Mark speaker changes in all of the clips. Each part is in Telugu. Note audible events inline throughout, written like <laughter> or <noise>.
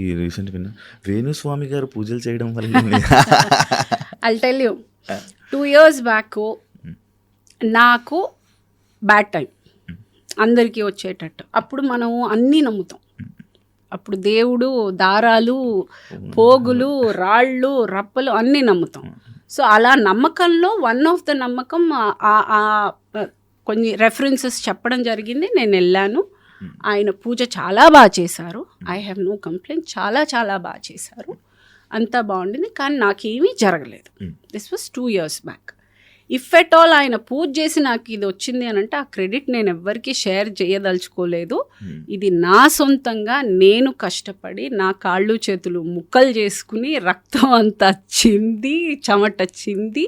Speaker 1: ఈ రీసెంట్ విన్నా. వేణుస్వామి గారు పూజలు చేయడం వల్ల
Speaker 2: I tell you two years back నాకు బ్యాడ్ టైం అందరికీ వచ్చేటట్టు. అప్పుడు మనం అన్నీ నమ్ముతాం. అప్పుడు దేవుడు దారాలు పోగులు రాళ్ళు రప్పలు అన్నీ నమ్ముతాం. సో అలా నమ్మకంలో వన్ ఆఫ్ ద నమ్మకం ఆ కొన్ని రెఫరెన్సెస్ చెప్పడం జరిగింది. నేను వెళ్ళాను. ఆయన పూజ చాలా బాగా చేశారు. ఐ హ్యావ్ నో కంప్లైంట్ చాలా చాలా బాగా చేశారు. అంతా బాగుండింది. కానీ నాకేమీ జరగలేదు. This was two years back if at all ఆయన పూజ చేసి నాకు ఇది వచ్చింది అని అంటే ఆ క్రెడిట్ నేను ఎవ్వరికీ షేర్ చేయదలుచుకోలేదు. ఇది నా సొంతంగా నేను కష్టపడి నా కాళ్ళు చేతులు ముక్కలు చేసుకుని రక్తం అంతా చింది చెమట చింది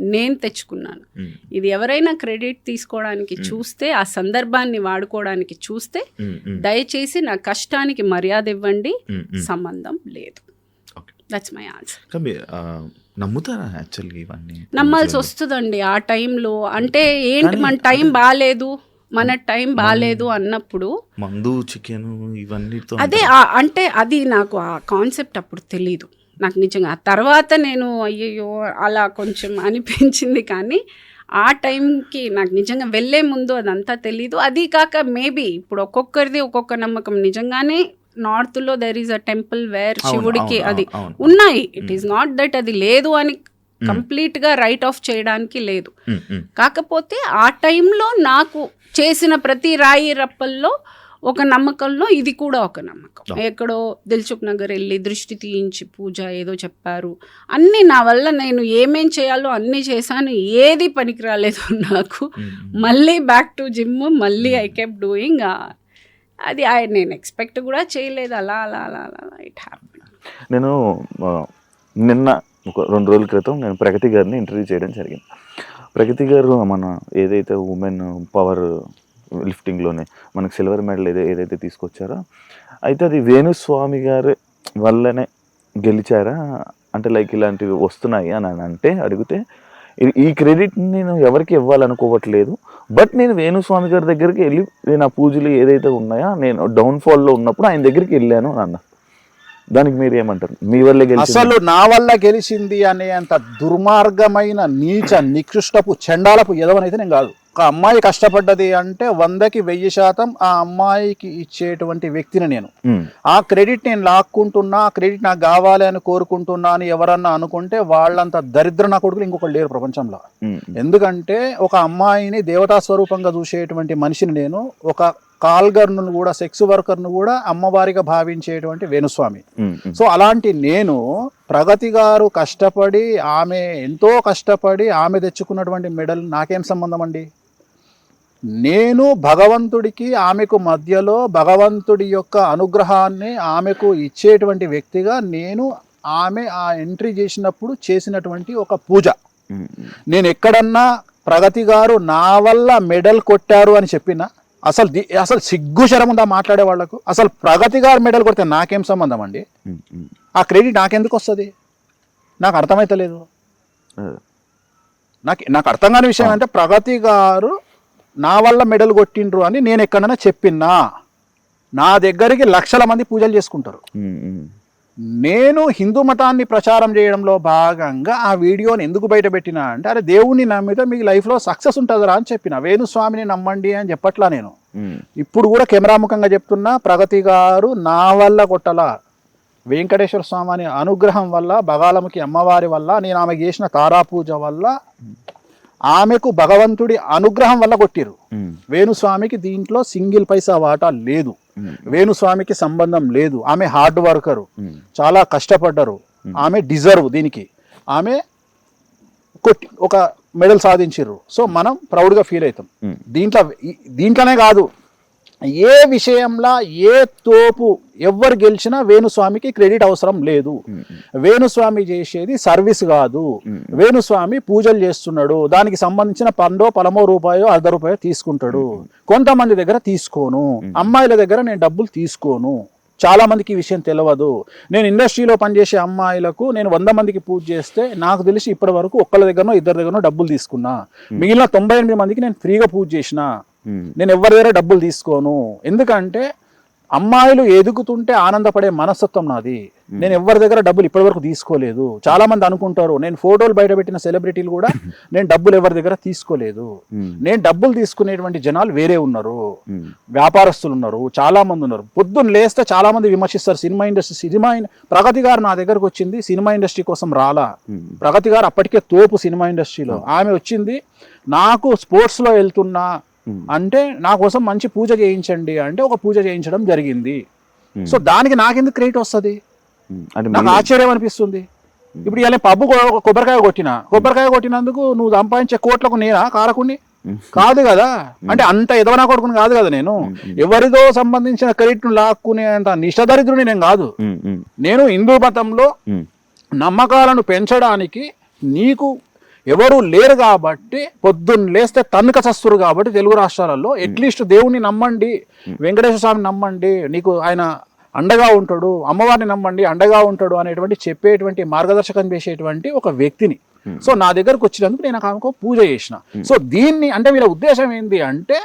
Speaker 2: నేను తెచ్చుకున్నాను. ఇది ఎవరైనా క్రెడిట్ తీసుకోవడానికి చూస్తే ఆ సందర్భాన్ని వాడుకోవడానికి చూస్తే దయచేసి నా కష్టానికి మర్యాద ఇవ్వండి. సంబంధం లేదు. దట్స్ మై ఆన్సర్
Speaker 1: నమ్ముతారా యాక్చువల్గా ఇవన్నీ?
Speaker 2: నమ్మాల్సి వస్తుందండి ఆ టైంలో. అంటే ఏంటి మన టైం బాగాలేదు మన టైం బాగాలేదు అన్నప్పుడు
Speaker 1: మందు చికెన్ ఇవన్నీతో
Speaker 2: అదే అంటే అది నాకు ఆ కాన్సెప్ట్ అప్పుడు తెలీదు. నాకు నిజంగా ఆ తర్వాత నేను అయ్యయ్యో అలా కొంచెం అనిపించింది కానీ ఆ టైంకి నాకు నిజంగా వెళ్ళే ముందు అదంతా తెలీదు. అది కాక మేబీ ఇప్పుడు ఒక్కొక్కరిది ఒక్కొక్క నమ్మకం. నిజంగానే నార్త్లో there is a temple where శివుడికి అది. ఉన్నాయి. ఇట్ ఈస్ నాట్ దట్ అది లేదు అని కంప్లీట్గా రైట్ ఆఫ్ చేయడానికి లేదు. కాకపోతే ఆ టైంలో నాకు చేసిన ప్రతి రాయి రప్పల్లో ఒక నమ్మకంలో ఇది కూడా ఒక నమ్మకం. ఎక్కడో దిల్చుక్ నగర్ వెళ్ళి దృష్టి తీయించి పూజ ఏదో చెప్పారు. అన్నీ నా వల్ల నేను ఏమేం చేయాలో అన్నీ చేశాను. ఏది పనికి రాలేదు నాకు మళ్ళీ బ్యాక్ టు జిమ్ మళ్ళీ ఐ కెప్ డూయింగ్ అది నేను ఎక్స్పెక్ట్ కూడా చేయలేదు. అలా అలా అలా అలా ఇట్ హ్యాపీ
Speaker 3: నేను నిన్న ఒక రెండు రోజుల క్రితం నేను ప్రగతి గారిని ఇంటర్వ్యూ చేయడం జరిగింది. ప్రగతి గారు మన ఏదైతే ఉమెన్ పవర్ లిఫ్టింగ్లోనే మనకు సిల్వర్ మెడల్ ఏదై ఏదైతే తీసుకొచ్చారో అయితే అది వేణుస్వామి గారి వల్లనే గెలిచారా? అంటే లైక్ ఇలాంటివి వస్తున్నాయి అని అని అంటే అడిగితే ఈ- ఈ క్రెడిట్ నేను ఎవరికి ఇవ్వాలనుకోవట్లేదు. బట్ నేను వేణుస్వామి గారి దగ్గరికి వెళ్ళి నేను ఆ పూజలు ఏదైతే ఉన్నాయో నేను డౌన్ఫాల్లో ఉన్నప్పుడు ఆయన దగ్గరికి వెళ్ళాను అన్న. దానికి మీరు ఏమంటారు మీ వల్లే గెలిచి
Speaker 4: అసలు నా వల్ల గెలిచింది అనే అంత దుర్మార్గమైన నీచ నికృష్టపు చండాలపు ఎదవనైతే నేను కాదు. ఒక అమ్మాయి కష్టపడ్డది అంటే వందకి వెయ్యి శాతం ఆ అమ్మాయికి ఇచ్చేటువంటి వ్యక్తిని నేను. ఆ క్రెడిట్ నేను లాక్కుంటున్నా ఆ క్రెడిట్ నాకు కావాలి అని కోరుకుంటున్నా అని ఎవరన్నా అనుకుంటే వాళ్ళంత దరిద్ర నా కొడుకులు ఇంకొకరు లేరు ప్రపంచంలో. ఎందుకంటే ఒక అమ్మాయిని దేవతా స్వరూపంగా చూసేటువంటి మనిషిని నేను ఒక కాల్గర్ను కూడా సెక్స్ వర్కర్ను కూడా అమ్మవారిగా భావించేటువంటి వేణుస్వామి. సో అలాంటి నేను ప్రగతి గారు కష్టపడి ఆమె ఎంతో కష్టపడి ఆమె తెచ్చుకున్నటువంటి మెడల్ నాకేం సంబంధం అండి? నేను భగవంతుడికి ఆమెకు మధ్యలో భగవంతుడి యొక్క అనుగ్రహాన్ని ఆమెకు ఇచ్చేటువంటి వ్యక్తిగా నేను ఆమె ఆ ఎంట్రీ చేసినప్పుడు చేసినటువంటి ఒక పూజ. నేను ఎక్కడన్నా ప్రగతి గారు నా వల్ల మెడల్ కొట్టారు అని చెప్పినా అసలు అసలు సిగ్గు శరం ఉందా మాట్లాడే వాళ్ళకు అసలు ప్రగతి గారు మెడల్ కొడితే నాకేం సంబంధం అండి. ఆ క్రెడిట్ నాకెందుకు వస్తుంది నాకు అర్థమైతలేదు. నాకు నాకు అర్థం కాని విషయం అంటే ప్రగతి గారు నా వల్ల మెడల్ కొట్టిండ్రు అని నేను ఎక్కడైనా చెప్పినా నా దగ్గరికి లక్షల మంది పూజలు చేసుకుంటారు. నేను హిందూ మతాన్ని ప్రచారం చేయడంలో భాగంగా ఆ వీడియోని ఎందుకు బయటపెట్టినా అంటే అరే దేవుణ్ణి నమ్మితే మీకు లైఫ్లో సక్సెస్ ఉంటుందిరా అని చెప్పిన. వేణుస్వామిని నమ్మండి అని చెప్పట్లా నేను. ఇప్పుడు కూడా కెమెరా ముఖంగా చెప్తున్నా ప్రగతి గారు నా వల్ల కొట్టలా. వెంకటేశ్వర స్వామి అనే అనుగ్రహం వల్ల బగాలముఖి అమ్మవారి వల్ల నేను ఆమెకు చేసిన తారా పూజ వల్ల ఆమెకు భగవంతుడి అనుగ్రహం వల్ల కొట్టిరు. వేణుస్వామికి దీంట్లో సింగిల్ పైసా వాటా లేదు. వేణుస్వామికి సంబంధం లేదు. ఆమె హార్డ్ వర్కరు. చాలా కష్టపడ్డారు. ఆమె డిజర్వ్ దీనికి. ఆమె కొట్టి ఒక మెడల్ సాధించారు సో మనం ప్రౌడ్గా ఫీల్ అవుతాం. దీంట్లో దీంట్లోనే కాదు. ఏ విషయంలో ఏ తోపు ఎవ్వరు గెలిచినా వేణుస్వామికి క్రెడిట్ అవసరం లేదు. వేణుస్వామి చేసేది సర్వీస్ కాదు. వేణుస్వామి పూజలు చేస్తున్నాడు. దానికి సంబంధించిన పండో పలమో రూపాయో అర్ధ రూపాయో తీసుకుంటాడు. కొంతమంది దగ్గర తీసుకోను. అమ్మాయిల దగ్గర నేను డబ్బులు తీసుకోను. చాలా మందికి ఈ విషయం తెలియదు నేను ఇండస్ట్రీలో పనిచేసే అమ్మాయిలకు నేను వంద మందికి పూజ చేస్తే నాకు తెలిసి ఇప్పటి వరకు ఒక్కళ్ళ దగ్గరనో ఇద్దరి దగ్గరనో డబ్బులు తీసుకున్నా. మిగిలిన తొంభై ఎనిమిది మందికి నేను ఫ్రీగా పూజ చేసిన. నేను ఎవరి దగ్గర డబ్బులు తీసుకోను. ఎందుకంటే అమ్మాయిలు ఎదుగుతుంటే ఆనందపడే మనస్తత్వం నాది. నేను ఎవరి దగ్గర డబ్బులు ఇప్పటివరకు తీసుకోలేదు. చాలా మంది అనుకుంటారు నేను ఫోటోలు బయట పెట్టిన సెలబ్రిటీలు కూడా <laughs> నేను డబ్బులు ఎవరి దగ్గర తీసుకోలేదు.
Speaker 3: మ్మ్.
Speaker 4: నేను డబ్బులు తీసుకునేటువంటి జనాలు వేరే ఉన్నారు. వ్యాపారస్తులు ఉన్నారు చాలా మంది ఉన్నారు. పొద్దున్న లేస్తే చాలా మంది విమర్శిస్తారు సినిమా ఇండస్ట్రీ సినిమా ప్రగతి గారు నా దగ్గరకు వచ్చింది సినిమా ఇండస్ట్రీ కోసం రాలా. ప్రగతి గారు అప్పటికే తోపు సినిమా ఇండస్ట్రీలో. ఆమె వచ్చింది నాకు స్పోర్ట్స్లో వెళ్తున్నా. అంటే నా కోసం మంచి పూజ చేయించండి అంటే ఒక పూజ చేయించడం జరిగింది.
Speaker 3: మ్మ్.
Speaker 4: సో దానికి నాకెందుకు క్రెడిట్ వస్తుంది.
Speaker 3: అంటే
Speaker 4: నాకు ఆశ్చర్యం అనిపిస్తుంది. ఇప్పుడు ఇలా పబ్బు కొబ్బరికాయ కొట్టిన కొబ్బరికాయ కొట్టినందుకు నువ్వు సంపాదించే కోట్లకు నేనా? కారకుని
Speaker 3: మ్మ్.
Speaker 4: కాదు కదా. అంటే అంత ఎదవనా కొడుకుని కాదు కదా నేను. ఎవరిదో సంబంధించిన క్రెడిట్ లాక్కునేంత నిష్టదరిద్రుని నేను కాదు.
Speaker 3: మ్మ్. మ్మ్.
Speaker 4: నేను హిందూ మతంలో
Speaker 3: మ్మ్.
Speaker 4: నమ్మకాలను పెంచడానికి నీకు ఎవరు లేరు కాబట్టి పొద్దున్న లేస్తే తన్నుక చస్తురు కాబట్టి తెలుగు రాష్ట్రాలలో అట్లీస్ట్ దేవుణ్ణి నమ్మండి వెంకటేశ్వర స్వామిని నమ్మండి నీకు ఆయన అండగా ఉంటాడు అమ్మవారిని నమ్మండి అండగా ఉంటాడు అనేటువంటి చెప్పేటువంటి మార్గదర్శకం చేసేటువంటి ఒక వ్యక్తిని. సో నా దగ్గరకు వచ్చినందుకు నేను ఆమెకు పూజ చేసిన. సో దీన్ని అంటే వీళ్ళ ఉద్దేశం ఏంటి అంటే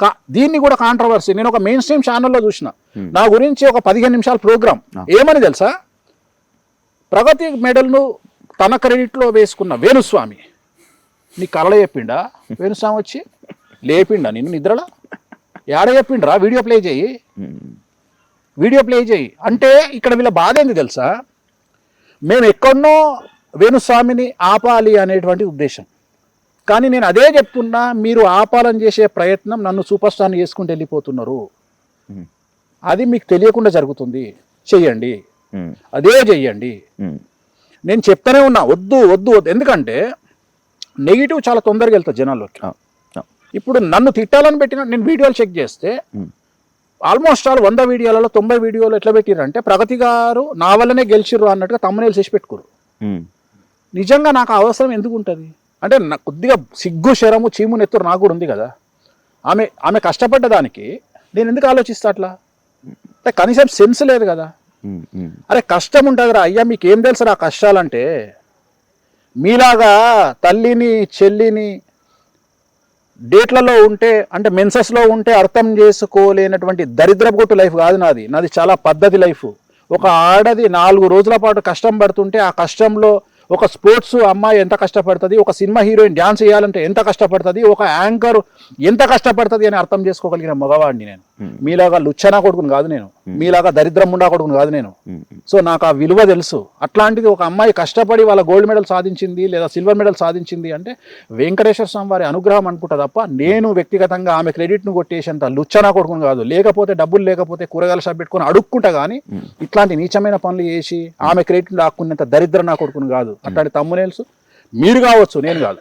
Speaker 4: కా- దీన్ని కూడా కాంట్రవర్సీ నేను ఒక మెయిన్ స్ట్రీమ్ ఛానల్లో చూసిన నా గురించి ఒక పదిహేను నిమిషాల ప్రోగ్రామ్. ఏమని తెలుసా? ప్రగతి మెడల్ను తన క్రెడిట్లో వేసుకున్న వేణుస్వామి. నీ కళ చెప్పిండా వేణుస్వామి వచ్చి లేపిండా నిన్ను నిద్రలా? ఏడ చెప్పిండ్రా వీడియో ప్లే చేయి. వీడియో ప్లే చేయి. అంటే ఇక్కడ వీళ్ళ బాధ ఏంది తెలుసా? మేము ఎక్కడనో వేణుస్వామిని ఆపాలి అనేటువంటి ఉద్దేశం. కానీ నేను అదే చెప్తున్నా మీరు ఆపాలని చేసే ప్రయత్నం నన్ను సూపర్ స్టార్ని చేసుకుంటూ వెళ్ళిపోతున్నారు. అది మీకు తెలియకుండా జరుగుతుంది. చెయ్యండి. అదే చెయ్యండి. నేను చెప్తానే ఉన్నా వద్దు వద్దు వద్దు ఎందుకంటే నెగిటివ్ చాలా తొందరగా వెళ్తుంది జనాల్లోకి. ఇప్పుడు నన్ను తిట్టాలని పెట్టిన నేను వీడియోలు చెక్ చేస్తే. ఆల్మోస్ట్ ఆల్ వంద వీడియోలలో తొంభై వీడియోలు ఎట్లా పెట్టిరంటే ప్రగతి గారు నా వల్లనే గెలిచిర్రు అన్నట్టుగా తమ్మునేలు చేసి పెట్టుకోరు. నిజంగా నాకు అవసరం ఎందుకు ఉంటుంది అంటే నాకు కొద్దిగా సిగ్గు శరము చీము నెత్తురు నాకు కూడా ఉంది కదా ఆమె ఆమె కష్టపడ్డ దానికి నేను ఎందుకు ఆలోచిస్తా అట్లా అంటే కనీసం సెన్స్ లేదు కదా. అరే కష్టం ఉంటుందిరా అయ్యా మీకు ఏం తెలుసు రా కష్టాలంటే మీలాగా తల్లిని చెల్లిని డేట్లలో ఉంటే అంటే మెన్సెస్లో ఉంటే అర్థం చేసుకోలేనటువంటి దరిద్రపు కొట్టు లైఫ్ కాదు నాది. నాది చాలా పద్ధతి లైఫ్. ఒక ఆడది నాలుగు రోజుల పాటు కష్టం పడుతుంటే ఆ కష్టంలో ఒక స్పోర్ట్స్ అమ్మాయి ఎంత కష్టపడుతుంది ఒక సినిమా హీరోయిన్ డ్యాన్స్ చేయాలంటే ఎంత కష్టపడుతుంది ఒక యాంకర్ ఎంత కష్టపడుతుంది అని అర్థం చేసుకోగలిగిన మగవాడిని నేను. మీలాగా లుచ్చనా కొడుకుని కాదు నేను. మీలాగా దరిద్రం ఉండా కొడుకుని కాదు నేను. సో నాకు ఆ విలువ తెలుసు. అట్లాంటిది ఒక అమ్మాయి కష్టపడి వాళ్ళ గోల్డ్ మెడల్ సాధించింది లేదా సిల్వర్ మెడల్ సాధించింది అంటే వెంకటేశ్వర స్వామి వారి అనుగ్రహం అనుకుంటా తప్ప నేను వ్యక్తిగతంగా ఆమె క్రెడిట్ను కొట్టేసేంత లుచ్చనా కొడుకుని కాదు. లేకపోతే డబ్బులు లేకపోతే కూరగాయల షాప్ పెట్టుకొని అడుక్కుంటా కానీ ఇట్లాంటి నీచమైన పనులు చేసి ఆమె క్రెడిట్ లాక్కునేంత దరిద్ర నా కొడుకుని కాదు. అట్లాంటి తమ్మునేల్స్. మీరు కావచ్చు నేను కాదు.